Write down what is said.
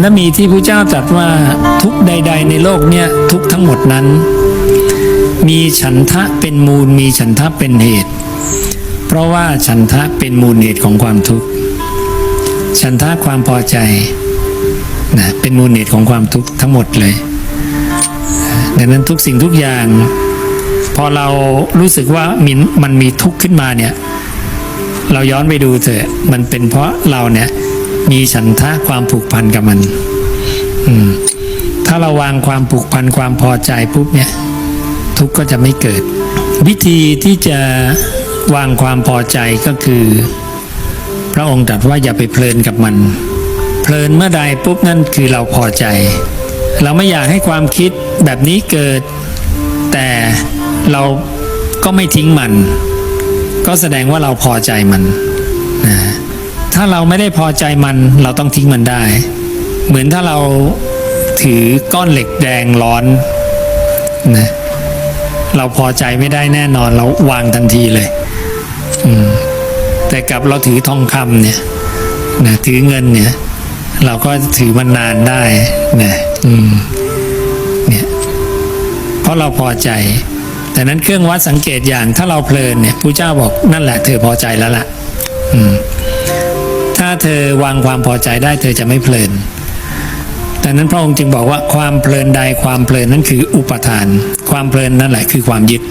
และมีที่พระเจ้าตรัสว่าทุกใด ๆ ในโลกเนี่ยทุกทั้งหมดนั้น มีฉันทะเป็นมูลมีฉันทะเป็นเหตุ เพราะว่าฉันทะเป็นมูลเหตุของความทุกข์ฉันทะความพอใจนะเป็นมูลเหตุของความทุกข์ทั้งหมดเลยดังนั้นทุกสิ่งทุกอย่าง พอเรารู้สึกว่ามินมันมีทุกข์ขึ้นมาเนี่ย เราย้อนไปดูเถอะมันเป็นเพราะเราเนี่ย มีฉันทะความผูกพันกับมัน อืม ถ้าเราวางความผูกพันความพอใจปุ๊บเนี่ย ทุกก็จะไม่เกิด วิธีที่จะวางความพอใจก็คือ พระองค์ตรัสว่าอย่าไปเพลินกับมัน เพลินเมื่อใดปุ๊บนั่นคือเราพอใจ เราไม่อยากให้ความคิดแบบนี้เกิด แต่เราก็ไม่ทิ้งมัน ก็แสดงว่าเราพอใจมันนะ ถ้าเราไม่ได้พอใจมันเราต้องทิ้งมันได้ เหมือนถ้าเราถือก้อนเหล็กแดงร้อนนะเราพอใจไม่ได้แน่นอนเราวางทันทีเลยแต่กลับเราถือทองคำเนี่ยนะถือเงินเนี่ย เราก็ถือมันนานได้นะเนี่ยเพราะเราพอใจแต่นั้นเครื่องวัดสังเกตอย่างถ้าเราเพลินเนี่ยผู้เจ้าบอกนั่นแหละเธอพอใจแล้วล่ะ อืม เธอวางความพอใจได้เธอจะไม่เพลินแต่นั้นพระองค์จึงบอกว่าความเพลินใดความเพลินนั้นคืออุปทาน ความเพลินนั่นแหละคือความยึด